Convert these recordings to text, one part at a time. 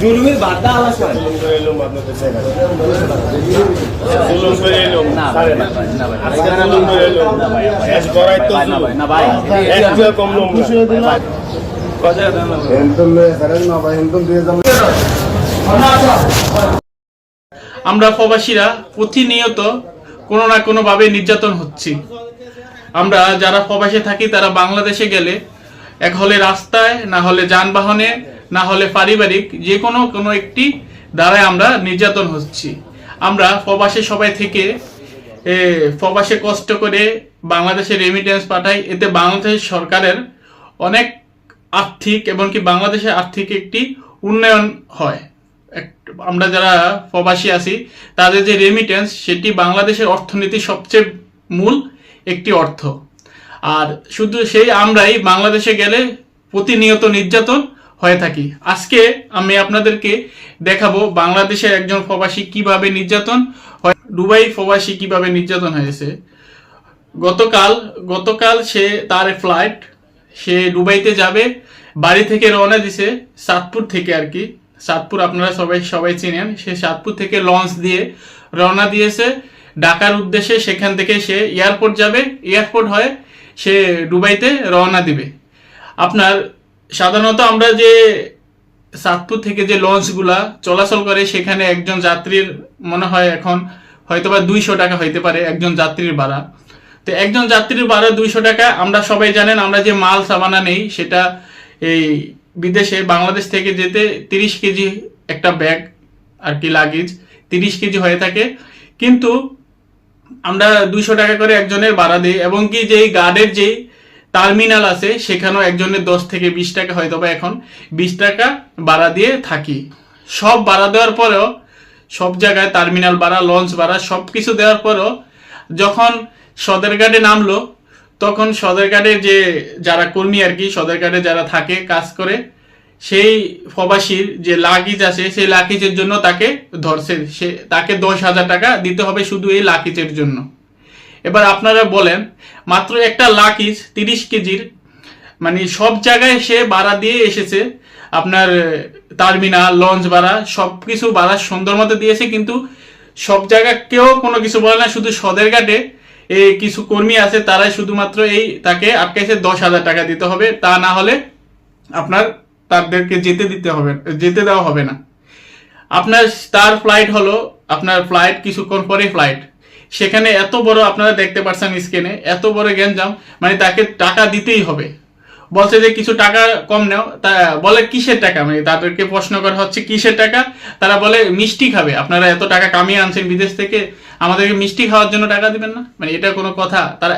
জুলুমির যাবেন আমরা প্রবাসীরা প্রতিনিয়ত কোনো না কোনো ভাবে নির্যাতন হচ্ছি। আমরা যারা প্রবাসে থাকি, তারা বাংলাদেশে গেলে এক হলে রাস্তায়, না হলে যানবাহনে না হলে পারিবারিক যে কোনো কোনো একটি দ্বারাই আমরা নির্যাতন হচ্ছি। আমরা প্রবাসে সবাই থেকে প্রবাসে কষ্ট করে বাংলাদেশে রেমিটেন্স পাঠাই। এতে বাংলাদেশ সরকারের অনেক আর্থিক এবং কি বাংলাদেশের আর্থিক একটি উন্নয়ন হয়। আমরা যারা প্রবাসী আছি, তাদের যে রেমিটেন্স সেটি বাংলাদেশের অর্থনীতির সবচেয়ে মূল একটি অর্থ। আর শুধু সেই আমরাই বাংলাদেশে গেলে প্রতিনিয়ত নির্যাতন হয়ে থাকি। আজকে আমি আপনাদেরকে দেখাবো বাংলাদেশের একজন প্রবাসী কীভাবে নির্যাতন হয়, দুবাই প্রবাসী কীভাবে নির্যাতন হয়েছে। গতকাল গতকাল সে তার ফ্লাইট সে দুবাইতে যাবে, বাড়ি থেকে রওনা দিছে সাতপুর থেকে আর কি। সাতপুর আপনারা সবাই সবাই চিনেন, সে সাতপুর থেকে লঞ্চ দিয়ে রওনা দিয়েছে। ঢাকার উদ্দেশ্যে সেখান থেকে সে এয়ারপোর্ট যাবে, এয়ারপোর্ট হয়ে সে দুবাইতে রওনা দিবে। আপনার সাধারণত আমরা যে সাতপুর থেকে যে লঞ্চগুলা চলাচল করে, সেখানে একজন যাত্রীর মনে হয় এখন হয়তোবা দুইশো টাকা হইতে পারে একজন যাত্রীর ভাড়া। তো একজন যাত্রীর ভাড়া দুইশো টাকা, আমরা সবাই জানেন আমরা যে মাল সাবানা নেই, সেটা এই বিদেশে বাংলাদেশ থেকে যেতে তিরিশ কেজি একটা ব্যাগ আর কি লাগেজ, তিরিশ কেজি হয়ে থাকে। কিন্তু আমরা দুইশো টাকা করে একজনের ভাড়া দিই, এবং কি যেই গার্ডের যেই টার্মিনাল আছে, সেখানেও একজনের দশ থেকে বিশ টাকা হয়তো বা এখন বিশ টাকা ভাড়া দিয়ে থাকি। সব ভাড়া দেওয়ার পরেও, সব জায়গায় টার্মিনাল ভাড়া, লঞ্চ ভাড়া সব কিছু দেওয়ার পরেও যখন সদরঘাটে নামলো, তখন সদরঘাটে যে যারা কর্মী আর কি সদরঘাটে যারা থাকে, কাজ করে, সেই প্রবাসীর যে লাগেজ আছে, সেই লাগেজের জন্য তাকে ধরছে। সে, তাকে দশ হাজার টাকা দিতে হবে শুধু এই লাগেজের জন্য। এবার আপনারা বলেন, মাত্র একটা লাকিজ তিরিশ কেজির মানে সব জায়গায় সে ভাড়া দিয়ে এসেছে, আপনার টার্মিনাল, লঞ্চ ভাড়া সব কিছু ভাড়া সুন্দর মতো দিয়েছে, কিন্তু সব জায়গা কেউ কোনো কিছু বলে না, শুধু সদের ঘাটে এই কিছু কর্মী আছে, তারাই শুধুমাত্র এই তাকে আটকাইছে, দশ হাজার টাকা দিতে হবে, তা না হলে আপনার তাদেরকে যেতে দিতে হবে, যেতে দেওয়া হবে না। আপনার তার ফ্লাইট হলো, আপনার ফ্লাইট কিছুক্ষণ পরে ফ্লাইট সেখানে এত বড় আপনারা দেখতে পারছেন স্ক্রিনে, এত বড় গ্যাঞ্জাম মানে তাকে টাকা দিতেই হবে। বলছে যে কিছু টাকা কম নেও, তা বলে কিসের টাকা? মানে তাদেরকে প্রশ্ন করা হচ্ছে, কিসের টাকা? তারা বলে মিষ্টি খাবে। আপনারা এত টাকা কামিয়ে আনছেন বিদেশ থেকে, আমাদেরকে মিষ্টি খাওয়ার জন্য টাকা দিবেন না? মানে এটা কোনো কথা। তারা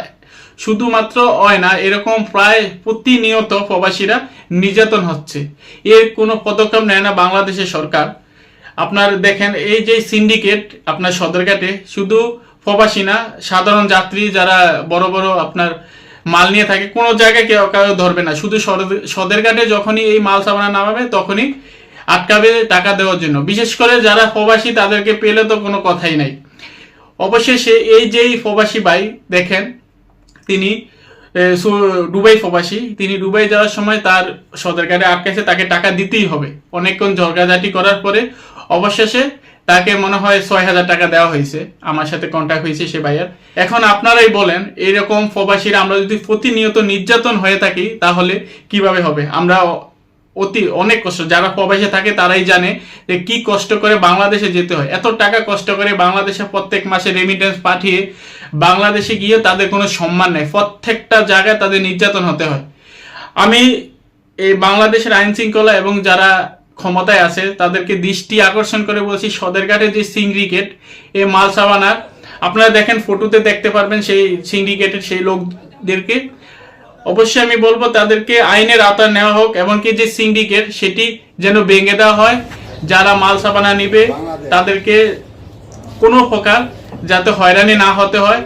শুধুমাত্র হয় না, এরকম প্রায় প্রতিনিয়ত প্রবাসীরা নির্যাতন হচ্ছে। এর কোনো পদক্ষেপ নেয় না বাংলাদেশের সরকার। আপনার দেখেন, এই যে সিন্ডিকেট আপনার সদরঘাটে, শুধু প্রবাসী না সাধারণ যাত্রী যারা বড় বড় আপনার মাল নিয়ে থাকে, কোনো জায়গায় কেউ কাউ ধরবে না। শুধু সদের সদরঘাটে যখনই এই মাল সামানা নামাবে, তখনই আটকাবে টাকা দেওয়ার জন্য। বিশেষ করে যারা প্রবাসী, তাদেরকে পেলে তো কোনো কথাই নাই। অবশেষে এই যেই প্রবাসী ভাই দেখেন, তিনি দুবাই প্রবাসী, তিনি দুবাই যাওয়ার সময় তার সদের সদরকারে আটকেছে, তাকে টাকা দিতেই হবে। অনেকক্ষণ ঝগড়াঝাটি করার পরে অবশেষে তাকে মনে হয় ছয় হাজার টাকা দেওয়া হয়েছে। আমার সাথে কন্ট্যাক্ট হয়েছে সে ভাইয়ার এখন আপনারাই বলেন এরকম প্রবাসীরা আমরা যদি প্রতিনিয়ত নির্যাতন হয়ে থাকি, তাহলে কীভাবে হবে? আমরা অতি অনেক কষ্ট, যারা প্রবাসে থাকে তারাই জানে যে কি কষ্ট করে বাংলাদেশে যেতে হয়। এত টাকা কষ্ট করে বাংলাদেশে প্রত্যেক মাসে রেমিটেন্স পাঠিয়ে বাংলাদেশে গিয়ে তাদের কোনো সম্মান নেই। প্রত্যেকটা জায়গায় তাদের নির্যাতন হতে হয়। আমি এই বাংলাদেশের আইন শৃঙ্খলা এবং যারা ক্ষমতায় আছে, তাদেরকে দৃষ্টি আকর্ষণ করে বলছি সদরঘাটের যে সিন্ডিকেট এই মাল সাবানার আপনারা দেখেন ফটোতে দেখতে পারবেন সেই সিন্ডিকেটের সেই লোকদেরকে। অবশ্যই আমি বলব, তাদেরকে আইনের আওতায় নেওয়া হোক, এমনকি যে সিন্ডিকেট সেটি যেন ভেঙে দেওয়া হয়। যারা মাল সাবানা নিবে, তাদেরকে কোনো প্রকার যাতে হয়রানি না হতে হয়।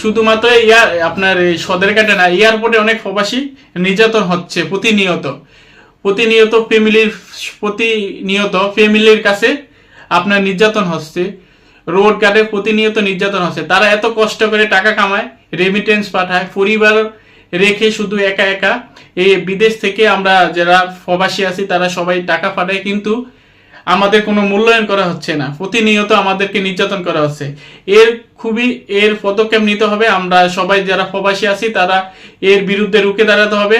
শুধুমাত্র ইয়ার, আপনার এই সদরঘাটে না, এয়ারপোর্টে অনেক প্রবাসী নির্যাতন হচ্ছে, প্রতিনিয়ত। প্রতিনিয়ত ফ্যামিলির প্রতিনিয়ত ফ্যামিলির কাছে আপনার নির্যাতন হচ্ছে। রোড গার্ডে প্রতিনিয়ত নির্যাতন হচ্ছে। তারা এত কষ্ট করে টাকা কামায় রেমিটেন্স পাঠায়, পরিবার রেখে শুধু একা একা। এই বিদেশ থেকে আমরা যারা প্রবাসী আছি, তারা সবাই টাকা পাঠায়, কিন্তু আমাদের কোনো মূল্যায়ন করা হচ্ছে না। প্রতিনিয়ত আমাদেরকে নির্যাতন করা হচ্ছে। এর খুবই, এর পদক্ষেপ নিতে হবে। আমরা সবাই যারা প্রবাসী আছি, তারা এর বিরুদ্ধে রুখে দাঁড়াতে হবে।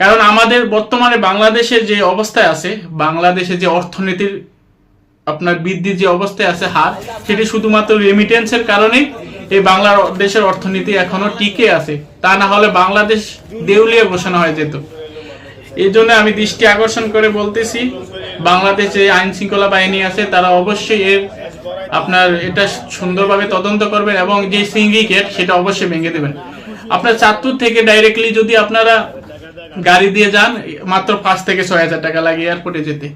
কারণ আমাদের বর্তমানে বাংলাদেশের যে অবস্থায় আছে, বাংলাদেশে যে অর্থনীতির আপনার বৃদ্ধির যে অবস্থায় আছে হার, সেটি শুধুমাত্র রেমিটেন্সের কারণেই এই বাংলার দেশের অর্থনীতি এখনও টিকে আছে। তা না হলে বাংলাদেশ দেউলিয়া ঘোষণা হয়ে যেত। এই জন্য আমি দৃষ্টি আকর্ষণ করে বলতেছি, বাংলাদেশ যে আইন শৃঙ্খলা বাহিনী আছে, তারা অবশ্যই এর আপনার এটা সুন্দরভাবে তদন্ত করবেন এবং যে সিন্ডিকেট সেটা অবশ্যই ভেঙে দেবেন। আপনার চাঁদপুর থেকে ডাইরেক্টলি যদি আপনারা গাড়ি দিয়ে যান, মাত্র পাঁচ থেকে ছয় হাজার টাকা লাগে এয়ারপোর্টে যেতে।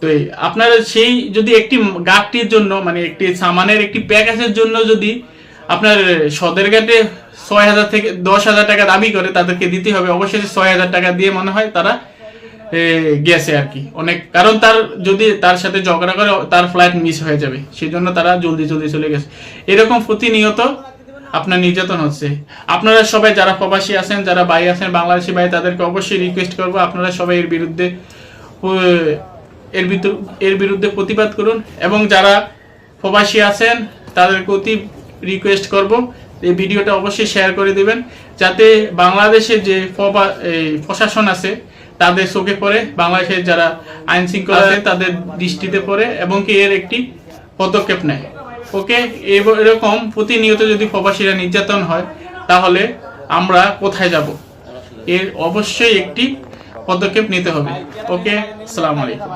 তো আপনারা সেই যদি একটি গাড়ির জন্য মানে একটি সামানের একটি প্যাকেজের জন্য যদি আপনার সদরঘাটে ছয় হাজার থেকে দশ হাজার টাকা দাবি করে, তাদেরকে দিতে হবে। অবশ্যই ছয় হাজার টাকা দিয়ে মনে হয় তারা গেছে আর কি। অনেক, কারণ তার যদি তার সাথে ঝগড়া করে, তার ফ্লাইট মিস হয়ে যাবে। সেই জন্য তারা জলদি জলদি চলে গেছে। এরকম প্রতিনিয়ত আপনার নির্যাতন হচ্ছে। আপনারা সবাই যারা প্রবাসী আছেন, যারা ভাই আছেন, বাংলাদেশি ভাই, তাদেরকে অবশ্যই রিকোয়েস্ট করব আপনারা সবাই এর বিরুদ্ধে এর এর বিরুদ্ধে প্রতিবাদ করুন এবং যারা প্রবাসী আছেন, তাদেরকে অতি রিকোয়েস্ট করব। এই ভিডিওটা অবশ্যই শেয়ার করে দেবেন, যাতে বাংলাদেশের যে প্রশাসন আছে, তাদের চোখে পড়ে, বাংলাদেশের যারা আইন শৃঙ্খলা আছে, তাদের দৃষ্টিতে পড়ে এবং কি এর একটি পদক্ষেপ নেয়। ওকে? এরকম প্রতিনিয়ত যদি প্রবাসীরা নির্যাতন হয়, তাহলে আমরা কোথায় যাব? এর অবশ্যই একটি পদক্ষেপ নিতে হবে। ওকে? আসসালামু আলাইকুম।